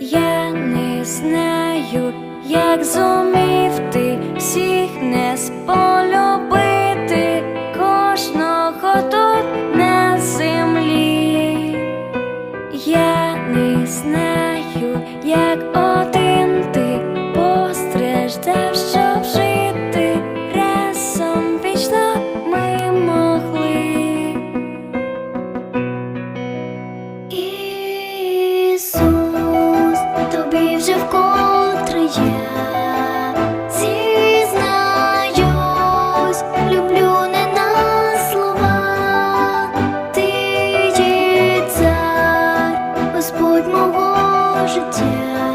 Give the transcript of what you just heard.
Я не знаю, як зумів ти всіх не сполюбити кожного тут на землі. Я не знаю, як один. Зізнаюсь, люблю не на слова, ти є Господь мого життя.